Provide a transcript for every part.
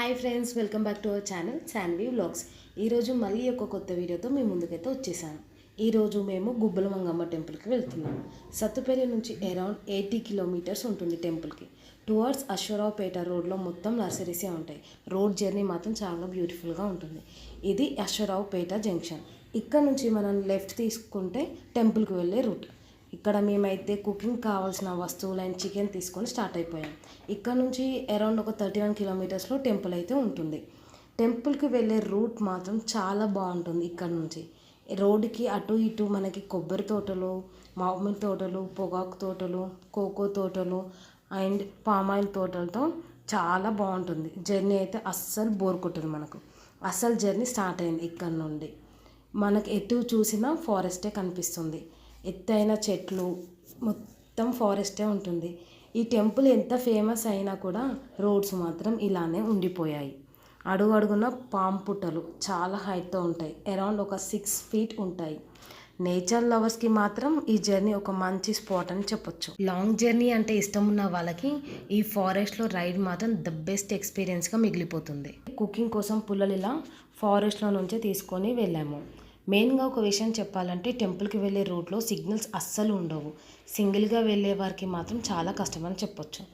Hi friends welcome back to our channel Shanvi vlogs. ఈరోజు మళ్ళీ ఒక కొత్త వీడియోతో మీ ముందుకైతే వచ్చేసాను. ఈరోజు మేము గుబ్బల మంగమ్మ టెంపుల్కి వెళ్తున్నాం. సత్తుపల్లి నుంచి అరౌండ్ ఎయిటీ కిలోమీటర్స్ ఉంటుంది టెంపుల్కి. టువర్డ్స్ అశ్వరావుపేట రోడ్లో మొత్తం నర్సరీసే ఉంటాయి. రోడ్ జర్నీ మాత్రం చాలా బ్యూటిఫుల్గా ఉంటుంది. ఇది అశ్వరావుపేట జంక్షన్. ఇక్కడ నుంచి మనం లెఫ్ట్ తీసుకుంటే టెంపుల్కి వెళ్ళే రూట్. ఇక్కడ మేమైతే కుకింగ్ కావాల్సిన వస్తువులు అండ్ చికెన్ తీసుకొని స్టార్ట్ అయిపోయాం. ఇక్కడ నుంచి అరౌండ్ ఒక థర్టీ వన్ కిలోమీటర్స్లో టెంపుల్ అయితే ఉంటుంది. టెంపుల్కి వెళ్ళే రూట్ మాత్రం చాలా బాగుంటుంది ఇక్కడ నుంచి. రోడ్డుకి అటు ఇటు మనకి కొబ్బరి తోటలు మామిడి తోటలు పొగాకు తోటలు కోకో తోటలు అండ్ పామాయిల్ తోటలతో చాలా బాగుంటుంది. జర్నీ అయితే అస్సలు బోర్ కొట్టదు మనకు. అస్సలు జర్నీ స్టార్ట్ అయింది ఇక్కడ నుండి. మనకు ఎటు చూసినా ఫారెస్టే కనిపిస్తుంది. ఎత్తైన చెట్లు మొత్తం ఫారెస్టే ఉంటుంది. ఈ టెంపుల్ ఎంత ఫేమస్ అయినా కూడా రోడ్స్ మాత్రం ఇలానే ఉండిపోయాయి. అడుగు అడుగున పామ్ పుట్టలు చాలా హైట్తో ఉంటాయి. అరౌండ్ ఒక సిక్స్ ఫీట్ ఉంటాయి. నేచర్ లవర్స్కి మాత్రం ఈ జర్నీ ఒక మంచి స్పాట్ అని చెప్పొచ్చు. లాంగ్ జర్నీ అంటే ఇష్టం ఉన్న వాళ్ళకి ఈ ఫారెస్ట్లో రైడ్ మాత్రం ద బెస్ట్ ఎక్స్పీరియన్స్గా మిగిలిపోతుంది. కుకింగ్ కోసం పుల్లలు ఇలా ఫారెస్ట్లో నుంచే తీసుకొని వెళ్ళాము. మెయిన్గా ఒక విషయం చెప్పాలంటే టెంపుల్కి వెళ్ళే రూట్లో సిగ్నల్స్ అస్సలు ఉండవు. సింగిల్గా వెళ్ళే వారికి మాత్రం చాలా కష్టమని చెప్పొచ్చు.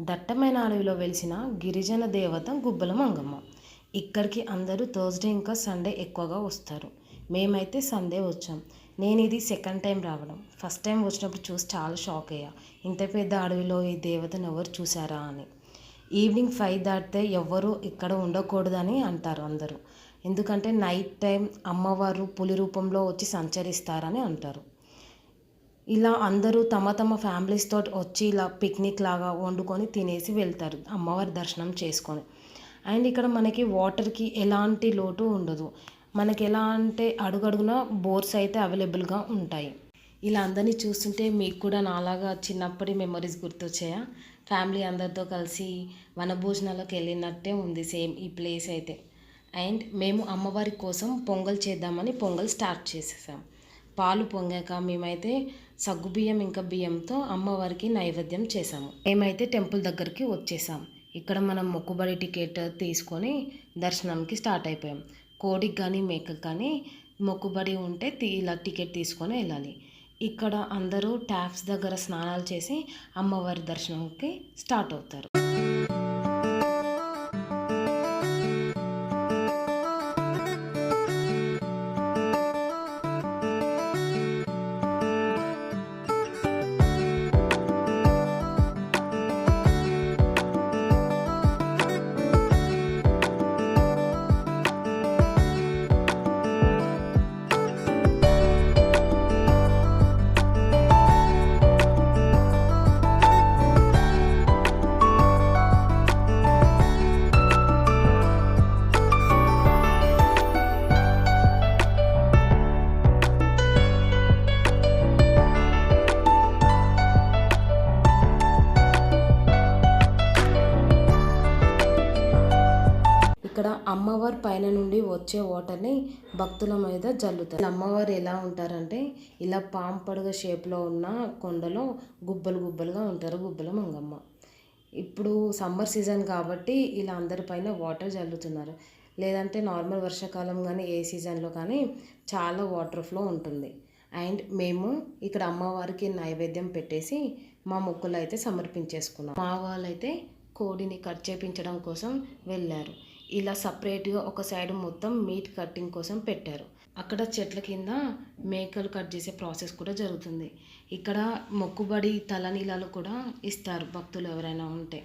దట్టమైన అడవిలో వెలిసిన గిరిజన దేవత గుబ్బల మంగమ్మ ఇక్కడికి అందరూ థర్స్డే ఇంకా సండే ఎక్కువగా వస్తారు. మేమైతే సండే వచ్చాం. నేను ఇది సెకండ్ టైం రావడం. ఫస్ట్ టైం వచ్చినప్పుడు చూసి చాలా షాక్ అయ్యా. ఇంత పెద్ద అడవిలో ఈ దేవతను ఎవరు చూసారా అని. ఈవినింగ్ ఫైవ్ దాటితే ఎవ్వరూ ఇక్కడ ఉండకూడదని అంటారు అందరూ. ఎందుకంటే నైట్ టైం అమ్మవారు పులి రూపంలో వచ్చి సంచరిస్తారని అంటారు. ఇలా అందరూ తమ తమ ఫ్యామిలీస్ తోటి వచ్చి ఇలా పిక్నిక్ లాగా వండుకొని తినేసి వెళ్తారు అమ్మవారి దర్శనం చేసుకొని. అండ్ ఇక్కడ మనకి వాటర్కి ఎలాంటి లోటు ఉండదు. మనకి ఎలా అంటే అడుగడుగున బోర్స్ అయితే అవైలబుల్గా ఉంటాయి. ఇలా అందరినీ చూస్తుంటే మీకు కూడా నాలాగా చిన్నప్పటి మెమరీస్ గుర్తొచ్చాయా? ఫ్యామిలీ అందరితో కలిసి వనభోజనాలకు వెళ్ళినట్టే ఉంది సేమ్ ఈ ప్లేస్ అయితే. అండ్ మేము అమ్మవారి కోసం పొంగల్ చేద్దామని పొంగల్ స్టార్ట్ చేసేసాం. పాలు పొంగాక మేమైతే సగ్గుబియ్యం ఇంకా బియ్యంతో అమ్మవారికి నైవేద్యం చేసాము మేమైతే టెంపుల్ దగ్గరికి వచ్చేసాం. ఇక్కడ మనం మొక్కుబడి టికెట్ తీసుకొని దర్శనంకి స్టార్ట్ అయిపోయాం. కోడికి కానీ మేకకు కానీ మొక్కుబడి ఉంటే ఇలా టికెట్ తీసుకొని వెళ్ళాలి. ఇక్కడ అందరూ ట్యాప్స్ దగ్గర స్నానాలు చేసి అమ్మవారి దర్శనంకి స్టార్ట్ అవుతారు. అమ్మవారి పైన నుండి వచ్చే వాటర్ని భక్తుల మీద జల్లుతారు. అమ్మవారు ఎలా ఉంటారంటే ఇలా పాము షేప్లో ఉన్న కొండలో గుబ్బలు గుబ్బలుగా ఉంటారు గుబ్బల మంగమ్మ. ఇప్పుడు సమ్మర్ సీజన్ కాబట్టి ఇలా అందరిపైన వాటర్ జల్లుతున్నారు. లేదంటే నార్మల్ వర్షాకాలం కానీ ఏ సీజన్లో కానీ చాలా వాటర్ ఫ్లో ఉంటుంది. అండ్ మేము ఇక్కడ అమ్మవారికి నైవేద్యం పెట్టేసి మా మొక్కులు అయితే సమర్పించేసుకున్నాం. మా వాళ్ళైతే కోడిని కట్ చేపించడం కోసం వెళ్ళారు. ఇలా సపరేట్గా ఒక సైడ్ మొత్తం మీట్ కట్టింగ్ కోసం పెట్టారు. అక్కడ చెట్ల కింద మేకలు కట్ చేసే ప్రాసెస్ కూడా జరుగుతుంది. ఇక్కడ మొక్కుబడి తలనీలాలు కూడా ఇస్తారు భక్తులు ఎవరైనా ఉంటే.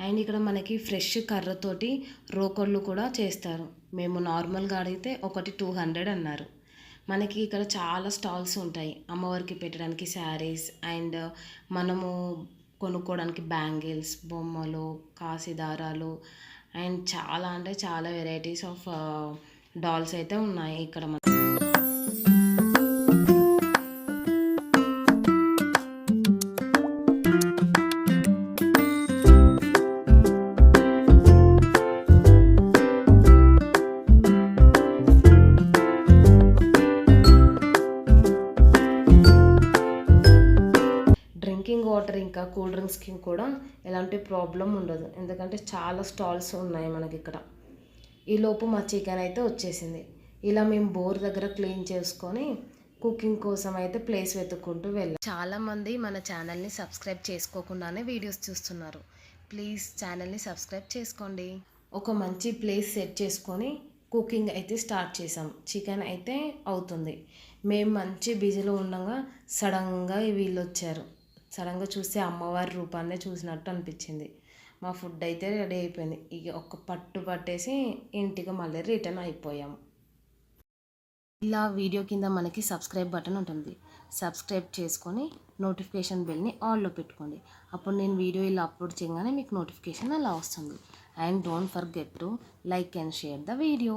అండ్ ఇక్కడ మనకి ఫ్రెష్ కర్రతోటి రోకళ్ళు కూడా చేస్తారు. మేము నార్మల్గా అడిగితే ఒకటి టూ హండ్రెడ్ అన్నారు. మనకి ఇక్కడ చాలా స్టాల్స్ ఉంటాయి. అమ్మవారికి పెట్టడానికి శారీస్ అండ్ మనము కొనుక్కోవడానికి బ్యాంగిల్స్ బొమ్మలు కాసిదారాలు అండ్ చాలా అంటే చాలా వెరైటీస్ ఆఫ్ డాల్స్ అయితే ఉన్నాయి ఇక్కడ డ్రింకింగ్ వాటర్ ఇంకా కూల్ డ్రింక్స్కి కూడా ఎలాంటి ప్రాబ్లం ఉండదు. ఎందుకంటే చాలా స్టాల్స్ ఉన్నాయి మనకి ఇక్కడ. ఈ లోపు మా చికెన్ అయితే వచ్చేసింది. ఇలా మేము బోర్ దగ్గర క్లీన్ చేసుకొని కుకింగ్ కోసం అయితే ప్లేస్ వెతుక్కుంటూ వెళ్ళాం. చాలామంది మన ఛానల్ని సబ్స్క్రైబ్ చేసుకోకుండానే వీడియోస్ చూస్తున్నారు. ప్లీజ్ ఛానల్ని సబ్స్క్రైబ్ చేసుకోండి. ఒక మంచి ప్లేస్ సెట్ చేసుకొని కుకింగ్ అయితే స్టార్ట్ చేసాం చికెన్ అయితే అవుతుంది. మేము మంచి బిజీలో ఉండగా సడన్గా వీళ్ళు వచ్చారు సడన్గా చూస్తే అమ్మవారి రూపాన్నే చూసినట్టు అనిపించింది. మా ఫుడ్ అయితే రెడీ అయిపోయింది. ఇక ఒక పట్టు పట్టేసి ఇంటికి మళ్ళీ రిటర్న్ అయిపోయాము. ఇలా వీడియో కింద మనకి సబ్స్క్రైబ్ బటన్ ఉంటుంది. సబ్స్క్రైబ్ చేసుకొని నోటిఫికేషన్ బెల్ని ఆన్లో పెట్టుకోండి. అప్పుడు నేను వీడియో ఇలా అప్లోడ్ చేయగానే మీకు నోటిఫికేషన్ అలా వస్తుంది. And don't forget to like and share the video.